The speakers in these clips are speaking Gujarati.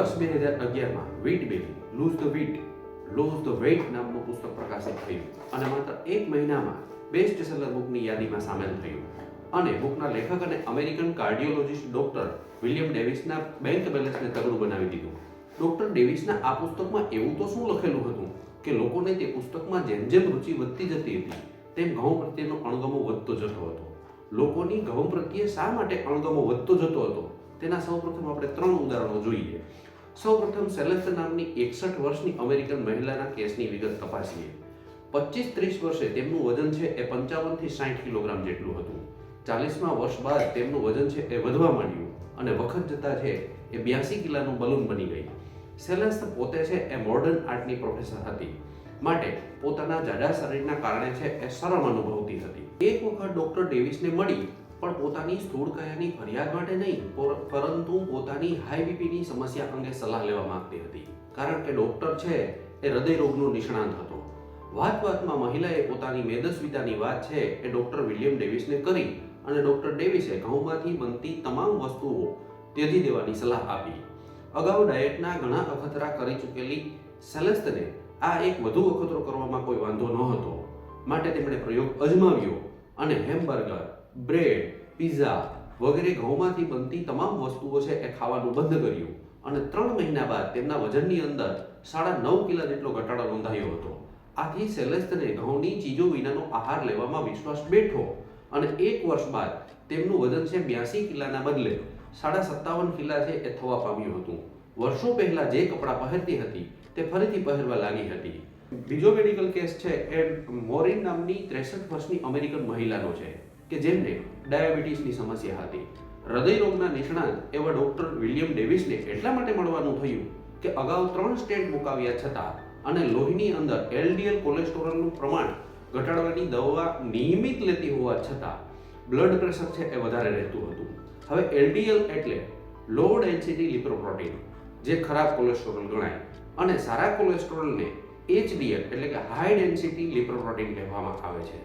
વર્ષ બે હજાર અગિયારમાં wheat belly lose the wheat lose the weight નામનું પુસ્તક પ્રકાશિત થયું. અને માત્ર એક મહિનામાં બેસ્ટ સેલર બુકની યાદીમાં સામેલ થયું. અને બુકના લેખક અને અમેરિકન કાર્ડિયોલોજિસ્ટ ડોક્ટર વિલિયમ ડેવિસના બેંક બેલેન્સને તગડું બનાવી દીધું. ડોક્ટર ડેવિસના આ પુસ્તકમાં એવું તો શું લખેલું હતું કે લોકોને તે પુસ્તકમાં જેમ જેમ રુચિ વધતી જતી હતી, તેમ ઘઉં પ્રત્યેનો અણગમો વધતો જતો હતો. લોકોની ઘઉં પ્રત્યે શા માટે અણગમો વધતો જતો હતો? તેના સૌપ્રથમ આપણે ત્રણ ઉદાહરણો જોઈએ. સૌપ્રથમ સેલેસ્ટ નામની એકસઠ વર્ષની અમેરિકન મહિલાના કેસની વિગત તપાસીએ. પચીસ ત્રીસ વર્ષે તેમનું વજન છે એ પંચાવનથી સાઠ કિલોગ્રામ જેટલું હતું. ચાલીસમાં વર્ષ બાદ તેમનું વજન છે એ વધવા માંડ્યું અને વખત જતા છે એ બ્યાસી કિલાનું બલૂન બની ગઈ સેલેસ્ટ પોતે છે એ મોડર્ન આર્ટની પ્રોફેસર હતી. માટે પોતાના જાડા શરીરના કારણે છે એ શરમ અનુભવતી હતી. એક વખત ડોક્ટર ડેવિસને મળી પણ પોતાની સ્થૂળકાયાની ફરિયાદ માટે નહીં પરંતુ પોતાની હાઈ બીપીની સમસ્યા અંગે સલાહ લેવા માંગતી હતી. કારણ કે ડોક્ટર છે, એ હૃદય નિષ્ણાંત હતો. વાત વાતમાં મહિલાએ પોતાની મેદસ્વીતાની વાત છે, એ ડોક્ટર વિલિયમ ડેવિસને કરી અને ડોક્ટર ડેવિસે ઘઉંમાંથી બનતી તમામ વસ્તુઓ ત્યજી દેવાની સલાહ આપી. અગાઉ ડાયટના ઘણા અખતરા કરી ચૂકેલી સેલેસ્તને આ એક વધુ અખતરો કરવામાં કોઈ વાંધો ન હતો માટે તેમણે પ્રયોગ અજમાવ્યો અને હેમબર્ગર બ્રેડ, પીઝા વગેરે ઘઉંમાંથી બનતી તમામ વસ્તુઓ છે એ ખાવાનું બંધ કર્યું અને ત્રણ મહિના બાદ તેમના વજનની અંદર સાડા નવ કિલો જેટલો ઘટાડો નોંધાયો હતો. આથી સેલેસ્તને ઘઉંની ચીજો વિનાનો આહાર લેવામાં વિશ્વાસ બેઠો અને એક વર્ષ બાદ તેમનું વજન છે બ્યાસી કિલાના બદલે સાડા સત્તાવન કિલા છે એ થવા પામ્યું હતું. વર્ષો પહેલા જે કપડાં પહેરતી હતી તે ફરીથી પહેરવા લાગી હતી. બીજો મેડિકલ કેસ છે એ મોરિન નામની ત્રેસઠ વર્ષની અમેરિકન મહિલાનો છે. કે જેમને ડાયાબિટીસની સમસ્યા હતી. હૃદયરોગના નિષ્ણાત એવા ડોક્ટર વિલિયમ ડેવિસને એટલા માટે મળવાનું થયું કે અગાઉ ત્રણ સ્ટેન્ટ મુકાવ્યા છતાં અને લોહીની અંદર એલડીએલ કોલેસ્ટ્રોલનું પ્રમાણ ઘટાડવાની દવા નિયમિત લેતી હોવા છતાં બ્લડ પ્રેશર છે એ વધારે રહેતું હતું. હવે એલડીએલ એટલે લો ડેન્સિટી લિપ્રોપ્રોટીન, જે ખરાબ કોલેસ્ટ્રોલ ગણાય અને સારા કોલેસ્ટ્રોલને એચડીએલ એટલે કે હાઈ ડેન્સિટી લિપ્રોપ્રોટીન કહેવામાં આવે છે.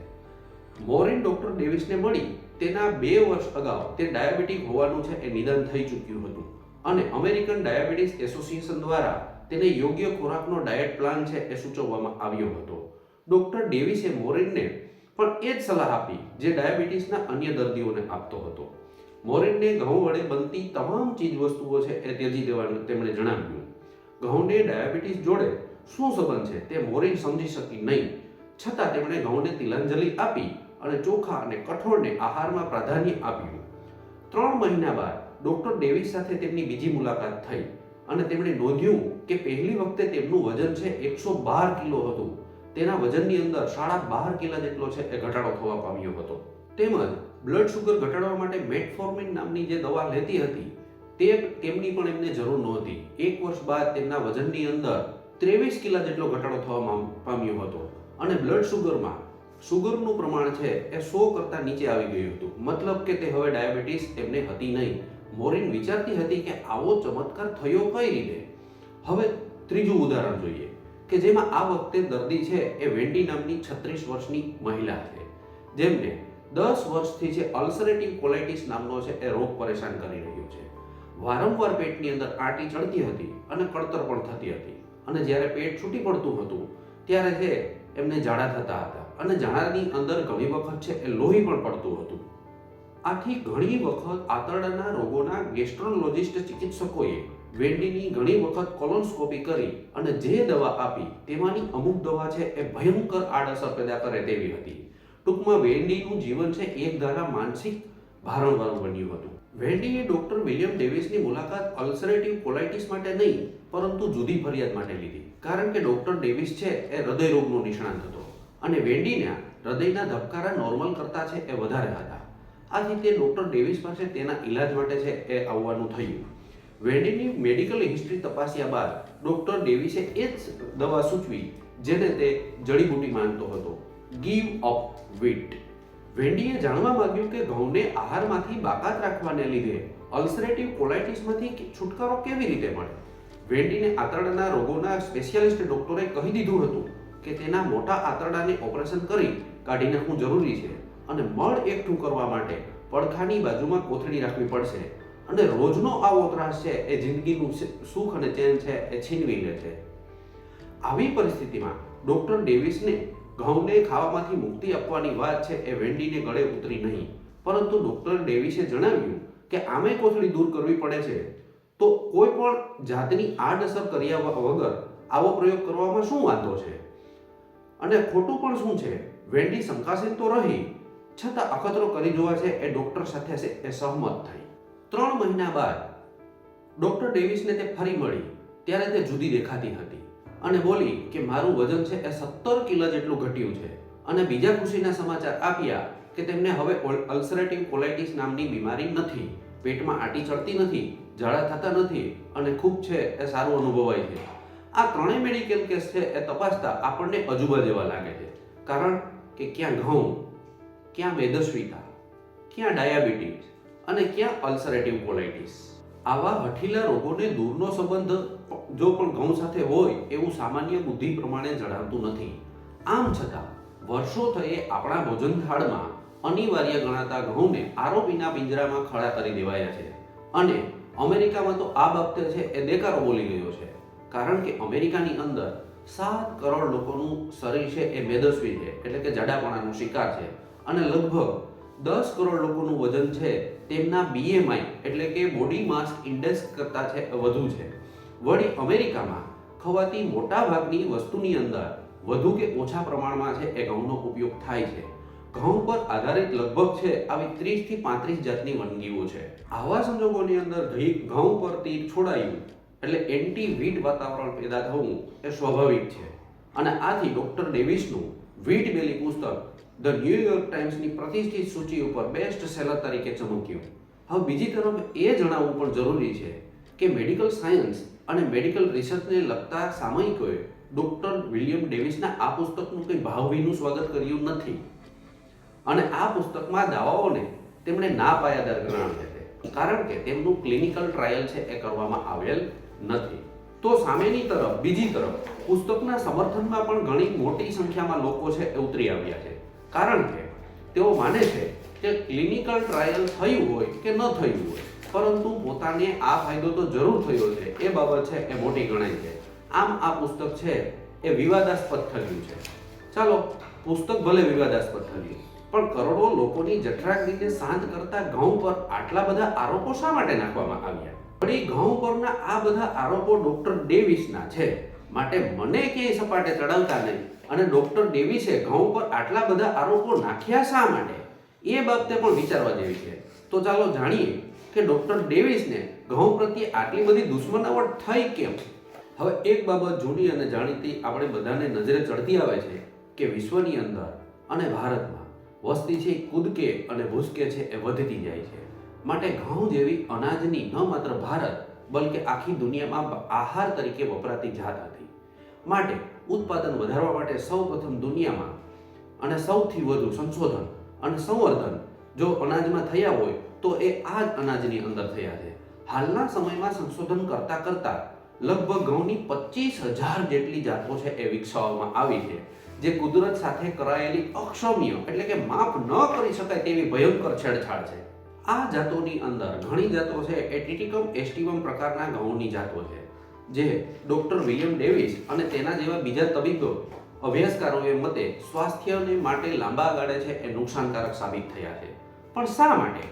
મોરિન ડોક્ટર ડેવિસને મળી તેના બે વર્ષ અગાઉ તે ડાયાબિટીક હોવાનું છે એ નિદાન થઈ ચૂક્યું હતું. અને અમેરિકન ડાયાબિટીસ એસોસિએશન દ્વારા તેને યોગ્ય ખોરાકનો ડાયટ પ્લાન છે એ સૂચવવામાં આવ્યો હતો. ડોક્ટર ડેવિસે મોરિનને પણ એ જ સલાહ આપી, જે ડાયાબિટીસના અન્ય દર્દીઓને આપતો હતો. મોરિનને ઘઉં વડે બનતી તમામ ચીજ વસ્તુઓ છે એ ત્યજી દેવાનું તેમણે જણાવ્યું. ઘઉંને ડાયાબિટીસ જોડે શું સંબંધ છે તે મોરિન સમજી શકી નહીં. છતાં તેમણે ઘઉંને તિલાંજલિ આપી અને ચોખા અને કઠોળને આહારમાં પ્રાધાન્ય આપ્યું. ત્રણ મહિના બાદ ડોક્ટર ડેવિસ સાથે તેમની બીજી મુલાકાત થઈ અને તેમણે નોંધ્યું કે પહેલી વખતે તેમનું વજન છે એકસો બાર કિલો હતું. તેના વજનની અંદર સાડા બાર કિલા જેટલો છે એ ઘટાડો થવા પામ્યો હતો. તેમજ બ્લડ શુગર ઘટાડવા માટે મેટફોર્મિન નામની જે દવા લેતી હતી, તે તેમની પણ એમને જરૂર નહોતી. એક વર્ષ બાદ તેમના વજનની અંદર ત્રેવીસ કિલા જેટલો ઘટાડો થવા પામ્યો હતો. અને બ્લડ શુગરમાં શુગરનું પ્રમાણ છે એ સો કરતાં નીચે આવી ગયું હતું. મતલબ કે તે હવે ડાયાબિટીસ એમને હતી નહીં. મોરિન વિચારતી હતી કે આવો ચમત્કાર થયો કઈ રીતે? હવે ત્રીજું ઉદાહરણ જોઈએ કે જેમાં આ વખતે દર્દી છે એ વેન્ડી નામની છત્રીસ વર્ષની મહિલા છે. જેમને દસ વર્ષથી જે અલ્સરેટિવ કોલાઇટિસ નામનો છે એ રોગ પરેશાન કરી રહ્યો છે. વારંવાર પેટની અંદર આંટી ચડતી હતી અને કળતર પણ થતી હતી. અને જ્યારે પેટ છૂટી પડતું હતું, ત્યારે છે એમને ઝાડા થતા હતા. અને ઝાડાની અંદર ઘણી વખત છે એ લોહી પણ પડતું હતું. આથી ઘણી વખત આંતરડાના રોગોના ગેસ્ટ્રોલોજિસ્ટ ચિકિત્સકોએ વેન્ડીની ઘણી વખત કોલોનસ્કોપી કરી અને જે દવા આપી તેમાંની અમુક દવા છે એ ભયંકર આડઅસર પેદા કરે તેવી હતી. ટૂંકમાં વેન્ડીનું જીવન છે એક ધારા માનસિક ભારણવાળું બન્યું હતું. વેન્ડીએ ડોક્ટર વિલિયમ ડેવિસની મુલાકાત અલ્સરેટિવ કોલાઇટિસ માટે નહીં, પરંતુ જુદી ફરિયાદ માટે લીધી. કારણ કે ડોક્ટર ડેવિસ છે એ હૃદય રોગનો નિષ્ણાંત હતો. અને વેન્ડીના હૃદયના ધબકારા નોર્મલ કરતા છે એ વધારે હતા. આથી તે ડૉક્ટર ડેવિસ પાસે તેના ઈલાજ માટે છે એ આવવાનું થયું. વેન્ડીની મેડિકલ હિસ્ટ્રી તપાસ્યા બાદ ડોક્ટર ડેવિસે એ જ દવા સૂચવી, જેને તે જડીબૂટી માનતો હતો. ગીવ અપ વીટ વેન્ડીએ જાણવા માંગ્યું કે ઘઉંને આહારમાંથી બાકાત રાખવાને લીધે અલ્સરેટિવ કોલાઇટિસમાંથી છુટકારો કેવી રીતે મળે? વેન્ડીને આંતરડાના રોગોના સ્પેશિયાલિસ્ટ ડોક્ટરે કહી દીધું હતું કે તેના મોટા આંતરડાને ઓપરેશન કરી કાઢી નાખવું જરૂરી છે અને મળ એકઠું કરવા માટે પડખાની બાજુમાં કોથળી રાખવી પડશે. અને રોજનો આવો ત્રાસ છે એ જિંદગીનું સુખ અને ચેન છે એ છીનવી લે છે. આવી પરિસ્થિતિમાં ડોક્ટર ડેવિસને ઘઉંને ખાવામાંથી મુક્તિ આપવાની વાત છે એ વેન્ડીને ગળે ઉતરી નહીં. પરંતુ ડોક્ટર ડેવિસે જણાવ્યું કે આમે કોથળી દૂર કરવી પડે છે. તો કોઈ પણ જાતની આડઅસર કર્યા વગર આવો પ્રયોગ કરવામાં શું વાંધો છે? અને ખોટું પણ શું છે? વેન્ડી શંકાશીલ તો રહી, છતાં અખતરો કરી જોવા છે એ ડોક્ટર સાથે છે એ સહમત થઈ. ત્રણ મહિના બાદ ડોક્ટર ડેવિસને તે ફરી મળી, ત્યારે તે જુદી દેખાતી હતી અને બોલી કે મારું વજન છે એ સત્તર કિલો જેટલું ઘટ્યું છે અને બીજા ખુશીના સમાચાર આપ્યા કે તેમને હવે અલ્સરેટિવ કોલાઇટિસ નામની બીમારી નથી, પેટમાં આટી ચડતી નથી, ઝાડા થતા નથી અને ખૂબ છે એ સારું અનુભવાય છે. આ ત્રણેય મેડિકલ કેસ છે એ તપાસતા આપણને અજુબા જેવા લાગે છે. કારણ કે ક્યાં ઘઉં, ક્યાં મેદસ્વીતા, ક્યાં ડાયાબિટીસ અને ક્યાં અલ્સરેટિવ કોલાઇટિસ આવા હઠીલા રોગોને દૂરનો સંબંધ જો પણ ઘઉં સાથે હોય એવું સામાન્ય બુદ્ધિ પ્રમાણે જણાવતું નથી. આમ છતાં, વર્ષો થયે આપણા ભોજન થાળમાં અનિવાર્ય ગણાતા ઘઉંને આરોપીના પિંજરામાં ખડા કરી દેવાયા છે. અને અમેરિકામાં તો આ બાબતે છે એ દેકારો બોલી ગયો છે. કારણ કે અમેરિકાની અંદર સાત કરોડ લોકોનું શરીર છે એ મેદસ્વી છે, એટલે કે જાડાપણાનો શિકાર છે. અને લગભગ દસ કરોડ લોકોનું વજન છે તેમના બીએમઆઈ એટલે કે બોડી માસ ઇન્ડેક્સ કરતાં છે, વધુ છે. વળી અમેરિકામાં ખવાતી મોટા ભાગની વસ્તુની અંદર વધુ કે ઓછા પ્રમાણમાં છે એ ઘઉંનો ઉપયોગ થાય છે. ઘઉં પર આધારિત લગભગ છે આવી ત્રીસથી પાંત્રીસ જાતની વાનગીઓ છે. આવા સંજોગોની અંદર ઘઉં પર તીર છોડાયું. એટલે એન્ટી વીટ વાતાવરણ પેદા થવું એ સ્વાભાવિક છે. અને આથી ડોક્ટર ડેવિસનું વીટ બેલી પુસ્તક ધ ન્યૂયોર્ક ટાઈમ્સની પ્રતિષ્ઠિત સૂચિ ઉપર બેસ્ટ સેલર તરીકે ચમક્યું. હવે બીજી તરફ એ જણાવવું પણ જરૂરી છે કે મેડિકલ સાયન્સ અને મેડિકલ રિસર્ચને લગતા સામયિકોએ ડોક્ટર વિલિયમ ડેવિસના આ પુસ્તકનું કંઈ ભાવભીનું સ્વાગત કર્યું નથી. અને આ પુસ્તકમાં દાવાઓને તેમણે ના પાયાદાર ગણાવ્યા છે. કારણ કે તેમનું ક્લિનિકલ ટ્રાયલ છે એ કરવામાં આવેલ નથી. તો સામેની તરફ, બીજી તરફ, પુસ્તકના સમર્થનમાં પણ ઘણી મોટી સંખ્યામાં લોકો છે એ ઉતરી આવ્યા છે. કારણ કે તેઓ માને છે કે ક્લિનિકલ ટ્રાયલ થયું હોય કે ન થયું હોય, પરંતુ પોતાને આ ફાયદો તો જરૂર થયો છે. એ બાબત છે એ મોટી ગણાય છે. આમ આ પુસ્તક છે એ વિવાદાસ્પદ થયું છે. ચાલો, પુસ્તક ભલે વિવાદાસ્પદ થયું, પણ કરોડો લોકોની જઠરાગ્નિને શાંત કરતા ઘઉં પર આટલા બધા આરોપો શા માટે નાખવામાં આવ્યા? વળી ઘઉં પરના આ બધા આરોપો ડોક્ટર ડેવિસના છે. માટે મને ક્યાંય સપાટે ચડાવતા નહીં. અને ડોક્ટર ડેવિસે ઘઉં પર આટલા બધા આરોપો નાખ્યા શા માટે? એ બાબતે પણ વિચારવા જેવી છે. તો ચાલો જાણીએ કે ડોક્ટર ડેવિસને ઘઉં પ્રત્યે આટલી બધી દુશ્મનાવટ થઈ કેમ? હવે એક બાબત જૂની અને જાણીતી આપણે બધાને નજરે ચડતી આવે છે કે વિશ્વની અંદર અને ભારતમાં વસ્તી છે કૂદકે અને ભૂસકે છે એ વધતી જાય છે. માટે ઘઉં જેવી અનાજની ન માત્ર ભારત, બલકે આખી દુનિયામાં આહાર તરીકે વપરાતી જાત હતી. માટે ઉત્પાદન વધારવા માટે સૌપ્રથમ દુનિયામાં અને સૌથી વધુ સંશોધન અને સંવર્ધન જો અનાજમાં થયા હોય, તો એ આ જ અનાજની અંદર થયા છે. હાલના સમયમાં સંશોધન કરતા કરતા લગભગ ઘઉંની પચીસ હજાર જેટલી જાતો છે એ વિકસાવવામાં આવી છે, જે કુદરત સાથે કરાયેલી અક્ષમ્ય એટલે કે માપ ન કરી શકાય તેવી ભયંકર છેડછાડ છે. આ જાતોની અંદર ઘણી જાતો છે એ ટીટીકમ એસ્ટિવમ પ્રકારના ઘઉંની જાતો છે. જે ડોક્ટર વિલિયમ ડેવિસ અને તેના જેવા બીજા તબીબો અભ્યાસકારોએ મતે સ્વાસ્થ્યને માટે લાંબા ગાળે છે એ નુકસાનકારક સાબિત થયા છે. પણ શા માટે?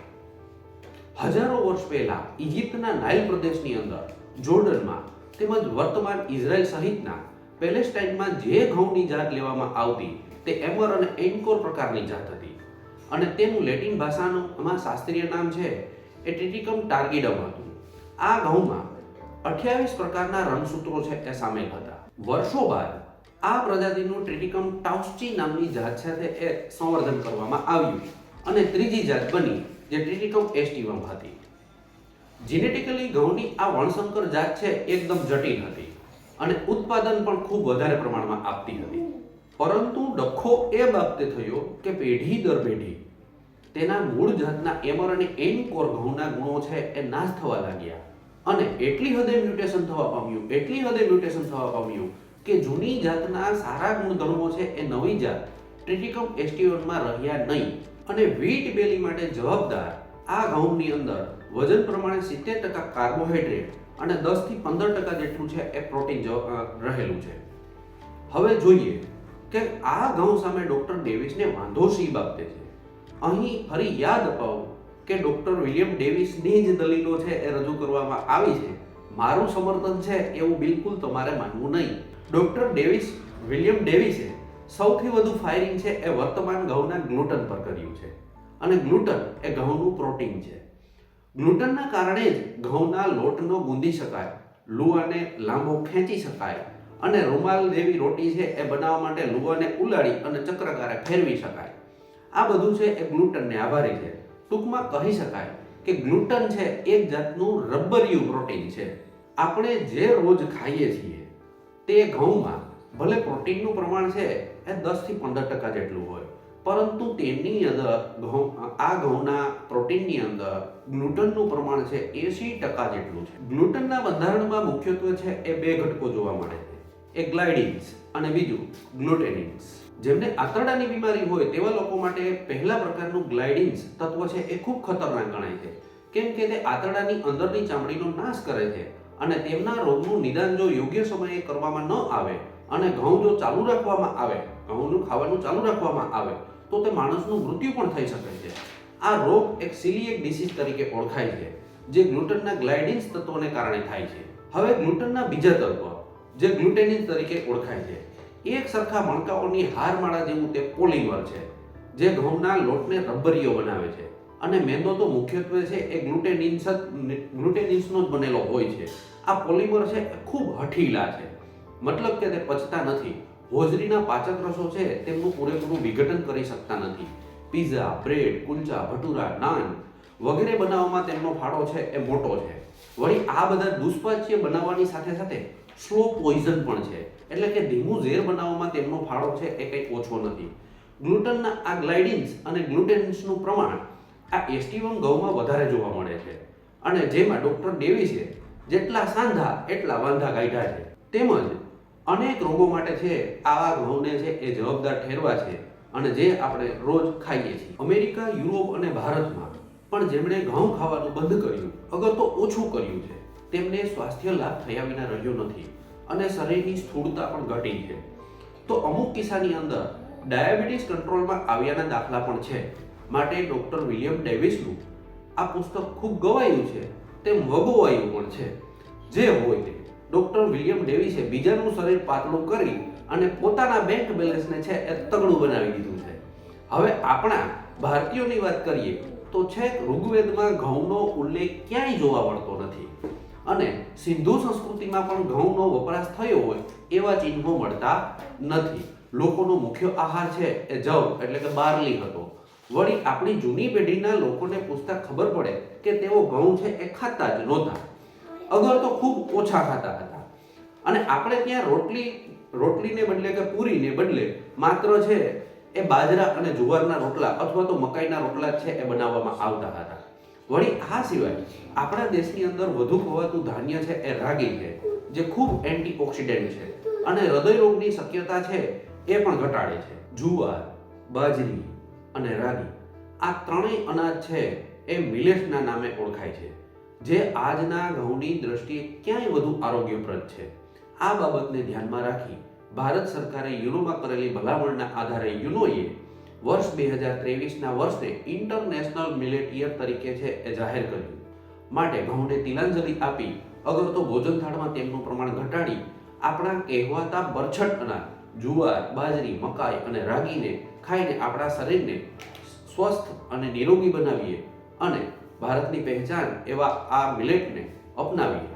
હજારો વર્ષ પહેલા ઇજિપ્તના નાઇલ પ્રદેશની અંદર, જોર્ડનમાં તેમજ વર્તમાન ઇઝરાયલ સહિતના પેલેસ્ટાઇનમાં જે ઘઉંની જાત લેવામાં આવતી તે એમર અને એન્કોર પ્રકારની જાત હતી. અને તેનું લેટિન ભાષાનું આમાં શાસ્ત્રીય નામ છે એ ટિટિકમ ટાર્ગિડમ હતું. આ ઘઉંમાં અઠ્યાવીસ પ્રકારના રંગસૂત્રો છે એ સામેલ હતા. વર્ષો બાદ આ પ્રજાતિનું ટ્રિટિકમ ટાઉસ્ચી નામની જાત સાથે એ સંવર્ધન કરવામાં આવ્યું અને ત્રીજી જાત બની જે ટ્રિટિકમ એસ્ટિવમ હતી. જીનેટિકલી ઘઉંની આ વણશંકર જાત છે એકદમ જટિલ હતી અને ઉત્પાદન પણ ખૂબ વધારે પ્રમાણમાં આપતી હતી. પરંતુ ડખો એ બાબતે થયો કે પેઢી દર પેઢી તેના મૂળ જાતના એમર અને એન કોર ઘઉંના ગુણો છે એ નાશ થવા લાગ્યા. અને એટલી હદે મ્યુટેશન થવા પામ્યું, એટલી હદે મ્યુટેશન થવા પામ્યું કે જૂની જાતના સારા ગુણધર્મો છે એ નવી જાત ટ્રિટિકમ એસ્ટિવનમાં રહ્યા નહીં. અને વીટ બેલી માટે જવાબદાર, આ ઘઉંની અંદર વજન પ્રમાણે સિત્તેર ટકા કાર્બોહાઈડ્રેટ અને દસથી પંદર ટકા જેટલું છે એ પ્રોટીન રહેલું છે. હવે જોઈએ કે આ ઘઉં સામે ડોક્ટર ડેવિસને વાંધો શી બાબતે છે? અહીં ફરી યાદ અપાવું કે ડોક્ટર વિલિયમ ડેવિસની જ દલીલો છે એ રજૂ કરવામાં આવી છે. મારું સમર્થન છે એવું બિલકુલ તમારે માનવું નહીં. ડોક્ટર ડેવિસ, વિલિયમ ડેવિસે સૌથી વધુ ફાયરિંગ છે એ વર્તમાન ઘઉંના ગ્લુટન પર કર્યું છે. અને ગ્લુટન એ ઘઉંનું પ્રોટીન છે. ગ્લુટનના કારણે જ ઘઉંના લોટનો ગુંદી શકાય લુવાને લાંબો ખેંચી શકાય અને રૂમાલ જેવી રોટી છે એ બનાવવા માટે લુવાને ઉલાડી અને ચક્રકારે ફેરવી શકાય. આ બધું છે એ ગ્લુટનને આભારી છે. ટૂંકમાં કહી શકાય કે ગ્લુટન છે એક જાતનું રબરિયું પ્રોટીન છે. આપણે જે રોજ ખાઈએ છીએ તે ઘઉંમાં ભલે પ્રોટીનનું પ્રમાણ છે એ દસથી પંદર ટકા જેટલું હોય, પરંતુ તેની અંદર ઘઉં, આ ઘઉંના પ્રોટીનની અંદર ગ્લુટનનું પ્રમાણ છે એસી ટકા જેટલું છે. ગ્લુટનના બંધારણમાં મુખ્યત્વે છે એ બે ઘટકો જોવા મળે. એક ગ્લાઇડિન્સ અને બીજું ગ્લુટેનિન્સ. જેમને આંતરડાની બીમારી હોય તેવા લોકો માટે પહેલા પ્રકારનું ગ્લાઇડિન્સ તત્વ છે એ ખૂબ ખતરનાક ગણાય છે. કેમ કે તે આંતરડાની અંદરની ચામડીનો નાશ કરે છે અને તેમના રોગનું નિદાન જો યોગ્ય સમયે કરવામાં ન આવે અને ઘઉં જો ચાલુ રાખવામાં આવે, ઘઉંનું ખાવાનું ચાલુ રાખવામાં આવે, તો તે માણસનું મૃત્યુ પણ થઈ શકે છે. આ રોગ એક સિલિયક ડિસીઝ તરીકે ઓળખાય છે, જે ગ્લુટનના ગ્લાઇડિન્સ તત્વોને કારણે થાય છે. હવે ગ્લુટનના બીજા તત્વ. જે ગ્લુટેનિન તરીકે ઓળખાય છે. એક સરખા મણકાઓની હારમાળા જેવું તે પોલિમર છે, જે ઘઉંના લોટને રબરીઓ બનાવે છે. અને મેંદો તો મુખ્યત્વે છે એ ગ્લુટેનિન્સ જ, ગ્લુટેનિન્સનો જ બનેલો હોય છે. આ પોલિમર છે એ ખૂબ હઠીલા છે. મતલબ કે તે પચતા નથી. હોજરીના પાચક રસો છે તેમનું પૂરેપૂરું વિઘટન કરી શકતા નથી. પીઝા, બ્રેડ, કુલચા, ભટુરા, નાન વગેરે બનાવવામાં તેમનો ફાળો છે એ મોટો છે. વળી આ બધા દુષ્પાચ્ય બનાવવાની સાથે સાથે સ્લો પોઈઝન પણ છે. એટલે કે ધીમું ઝેર બનાવવામાં તેમનો ફાળો છે એ કંઈ ઓછો નથી. ગ્લુટનના આ ગ્લાઇડિન્સ અને ગ્લુટેન્સનું પ્રમાણ આ એસ્ટીવમ ઘઉંમાં વધારે જોવા મળે છે. અને જેમાં ડૉક્ટર ડેવિસે જેટલા સાંધા એટલા વાંધા કાઢ્યા છે. તેમજ અનેક રોગો માટે છે, આવા ઘઉંને છે એ જવાબદાર ઠેરવા છે અને જે આપણે રોજ ખાઈએ છીએ. અમેરિકા, યુરોપ અને ભારતમાં પણ જેમણે ઘઉં ખાવાનું બંધ કર્યું, અગર તો ઓછું કર્યું છે. તેમને સ્વાસ્થ્ય લાભ થયા વિના રહ્યો નથી અને શરીરની સ્થૂળતા પણ ઘટી છે. તો અમુક કિસ્સાની અંદર ડાયાબિટીસ કંટ્રોલમાં આવ્યાના દાખલા પણ છે. માટે ડૉક્ટર વિલિયમ ડેવિસનું આ પુસ્તક ખૂબ ગવાયું છે. તેમ વગોવાયું પણ છે. જે હોય તે. ડૉક્ટર વિલિયમ ડેવિસે બીજાનું શરીર પાતળું કરી અને પોતાના બેંક બેલેન્સને છે એ તગડું બનાવી દીધું છે. હવે આપણા ભારતીયોની વાત કરીએ તો છેક ઋગ્વેદમાં ઘઉંનો ઉલ્લેખ ક્યાંય જોવા મળતો નથી. અને સિંધુ સંસ્કૃતિમાં પણ ઘઉંનો વપરાશ થયો હોય એવા ચિહ્નો મળતા નથી. લોકોનો મુખ્ય આહાર છે એ જવ એટલે કે બારલી હતો. વળી આપણી જૂની પેઢીના લોકોને પૂછતા ખબર પડે કે તેઓ ઘઉં છે એ ખાતા જ નહોતા. અગર તો ખૂબ ઓછા ખાતા હતા. અને આપણે ત્યાં રોટલી, રોટલીને બદલે કે પૂરીને બદલે માત્ર છે એ બાજરા અને જુવારના રોટલા અથવા તો મકાઈના રોટલા છે એ બનાવવામાં આવતા હતા. વળી આ સિવાય આપણા દેશની અંદર વધુ ખવાતું ધાન્ય છે એ રાગી છે, જે ખૂબ એન્ટીઓક્સિડન્ટ છે. અને હૃદય રોગની શક્યતા છે એ પણ ઘટાડે છે. જુવાર, બાજરી અને રાગી આ ત્રણેય અનાજ છે એ મિલેટ્સના નામે ઓળખાય છે, જે આજના ઘઉંની દ્રષ્ટિએ ક્યાંય વધુ આરોગ્યપ્રદ છે. આ બાબતને ધ્યાનમાં રાખી ભારત સરકારે યુનોમાં કરેલી ભલામણના આધારે યુનોએ વર્ષ બે હજાર ત્રેવીસના વર્ષને ઇન્ટરનેશનલ મિલેટ યર તરીકે છે એ જાહેર કર્યું. માટે ઘઉંને તિલાંજલિ આપી અગર તો ભોજન થાળમાં તેમનું પ્રમાણ ઘટાડી આપણા કહેવાતા બરછટ અનાજ જુવાર, બાજરી, મકાઈ અને રાગીને ખાઈને આપણા શરીરને સ્વસ્થ અને નિરોગી બનાવીએ અને ભારતની પહેચાન એવા આ મિલેટને અપનાવીએ.